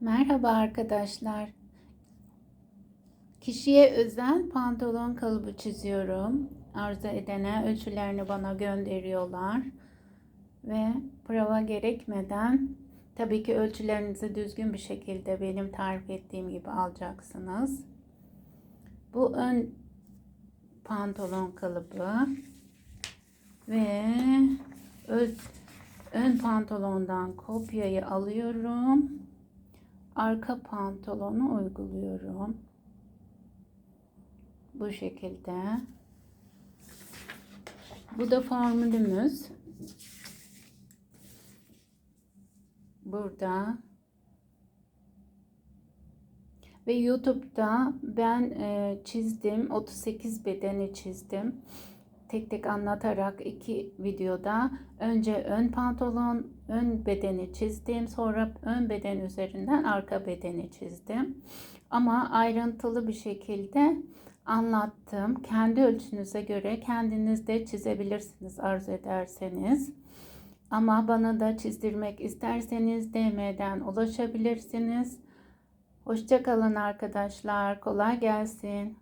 Merhaba arkadaşlar. Kişiye özel pantolon kalıbı çiziyorum. Arzu edene ölçülerini bana gönderiyorlar. Ve prova gerekmeden tabii ki ölçülerinizi düzgün bir şekilde benim tarif ettiğim gibi alacaksınız. Bu ön pantolon kalıbı ve ön, pantolondan kopyayı alıyorum arka pantolonu uyguluyorum. Bu şekilde. Bu da formülümüz. Burada. Ve YouTube'da ben e, çizdim. 38 bedeni çizdim tek tek anlatarak iki videoda önce ön pantolon, ön bedeni çizdim. Sonra ön beden üzerinden arka bedeni çizdim. Ama ayrıntılı bir şekilde anlattım. Kendi ölçünüze göre kendiniz de çizebilirsiniz arzu ederseniz. Ama bana da çizdirmek isterseniz DM'den ulaşabilirsiniz. Hoşçakalın arkadaşlar. Kolay gelsin.